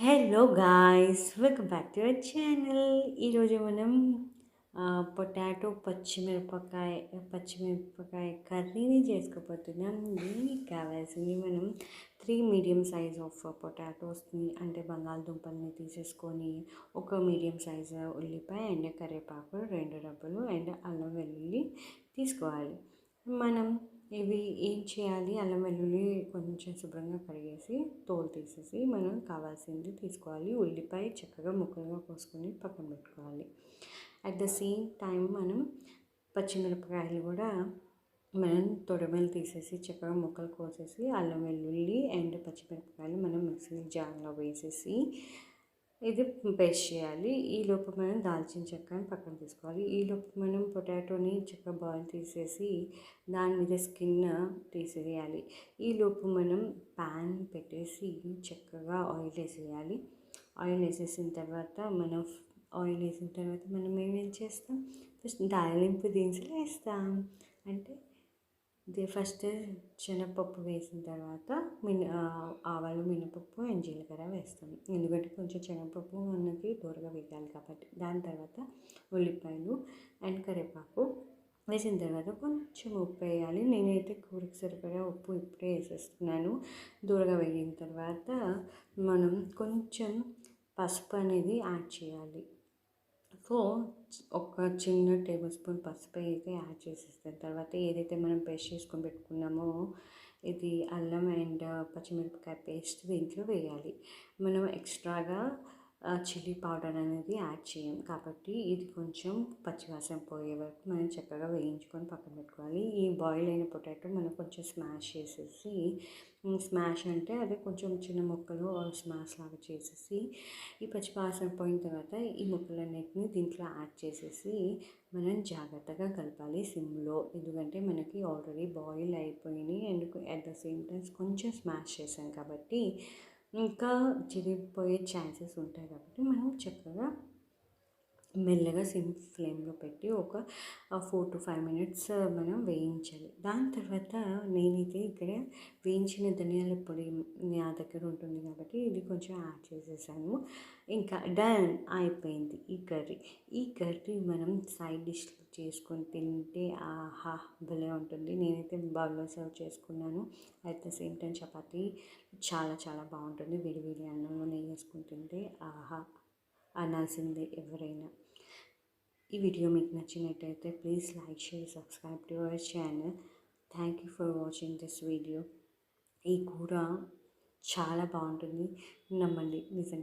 Hello guys welcome back to our channel ఈరోజు మనం potato పచ్చిమిరపకాయ పచ్చిమిరపకాయ కర్రీని చేసుకోబోతున్నాం. దీనికి కావాల్సింది మనం త్రీ మీడియం సైజ్ ఆఫ్ పొటాటోస్ని అంటే బంగాళదుంపల్ని తీసేసుకొని ఒక మీడియం సైజ్ ఉల్లిపాయ అండ్ కరివేపాకు రెండు డబ్బులు అండ్ అల్లం వెల్లుల్లి తీసుకోవాలి. మనం ఇవి ఏం చేయాలి? అల్లం వెల్లుల్లి కొంచెం శుభ్రంగా కడిగేసి తోలు తీసేసి మనం కావాల్సింది తీసుకోవాలి. ఉల్లిపాయ చక్కగా ముక్కలుగా కోసుకొని పక్కన పెట్టుకోవాలి. అట్ ద సేమ్ టైం మనం పచ్చిమిరపకాయలు కూడా మనం తొడమలు తీసేసి చక్కగా ముక్కలు కోసేసి అల్లం వెల్లుల్లి అండ్ పచ్చిమిరపకాయలు మనం మిక్సీ జార్లో వేసేసి ఇది పేస్ట్ చేయాలి. ఈ లోపు మనం దాల్చిన చెక్కని పక్కన తీసుకోవాలి. ఈ లోపు మనం పొటాటోని చక్కగా బాయిల్ తీసేసి దాని మీద స్కిన్ తీసేయాలి. ఈ లోపు మనం ప్యాన్ పెట్టేసి చక్కగా ఆయిల్ వేసేయాలి. ఆయిల్ వేసేసిన తర్వాత మనం ఆయిల్ వేసిన తర్వాత మనం ఏమేం చేస్తాం? ఫస్ట్ దాలింపు దినుసులు వేస్తాం. అంటే ఫస్ట్ శనగపప్పు వేసిన తర్వాత మిన ఆవాలు మినపప్పు అండ్ జీలకర్ర వేస్తాం ఎందుకంటే కొంచెం శనగపప్పు మనకి దూరగా వేయాలి కాబట్టి. దాని తర్వాత ఉల్లిపాయలు అండ్ కరివేపాకు వేసిన తర్వాత కొంచెం ఉప్పు వేయాలి. నేనైతే కూరకు సరిపడా ఉప్పు ఇప్పుడే వేసేస్తున్నాను. దూరగా వేగిన తర్వాత మనం కొంచెం పసుపు అనేది యాడ్ చేయాలి. సో ఒక చిన్న టేబుల్ స్పూన్ పసుపు అయితే యాడ్ చేసేస్తాను. తర్వాత ఏదైతే మనం పేస్ట్ చేసుకొని పెట్టుకున్నామో ఇది అల్లం అండ్ పచ్చిమిరపకాయ పేస్ట్ దీంట్లో వేయాలి. మనం ఎక్స్ట్రాగా చిల్లీ పౌడర్ అనేది యాడ్ చేయం. కాబట్టి ఇది కొంచెం పచ్చివాసన పోయే వరకు మనం చక్కగా వేయించుకొని పక్కన పెట్టుకోవాలి. ఈ బాయిల్ అయిన పొటాటో మనం కొంచెం స్మాష్ చేసేసి స్మాష్ అంటే అది కొంచెం చిన్న ముక్కలు స్మాష్ లాగా చేసేసి ఈ పచ్చివాసన పోయిన తర్వాత ఈ ముక్కలన్నిటిని దీంట్లో యాడ్ చేసేసి మనం జాగ్రత్తగా కలపాలి సిమ్లో. ఎందుకంటే మనకి ఆల్రెడీ బాయిల్ అయిపోయినాయి. And at the same times కొంచెం స్మాష్ చేసాం కాబట్టి ఇంకా చిరిగిపోయే ఛాన్సెస్ ఉంటాయి కాబట్టి మనం చక్కగా మెల్లగా సిమ్ ఫ్లేమ్లో పెట్టి ఒక ఫోర్ టు ఫైవ్ మినిట్స్ మనం వేయించాలి. దాని తర్వాత నేనైతే ఇక్కడ వేయించిన ధనియాల పొడి నా దగ్గర ఉంటుంది కాబట్టి ఇది కొంచెం యాడ్ చేసేసాను. ఇంకా డన్ అయిపోయింది ఈ కర్రీ. ఈ కర్రీ మనం సైడ్ డిష్ చేసుకొని తింటే ఆహా భలే ఉంటుంది. నేనైతే బౌల్లో సర్వ్ చేసుకున్నాను. At the same time chapati చాలా చాలా బాగుంటుంది. విడివిడి అన్నంలో నెయ్యి వేసుకుని తింటే ఆహా. అనాల్సిందే ఎవరైనా. ఈ వీడియో మీకు నచ్చినట్టయితే please like share subscribe to our channel. Thank you for watching this video ఈ కూర చాలా బాగుంటుంది. నమ్మండి నిజంగా.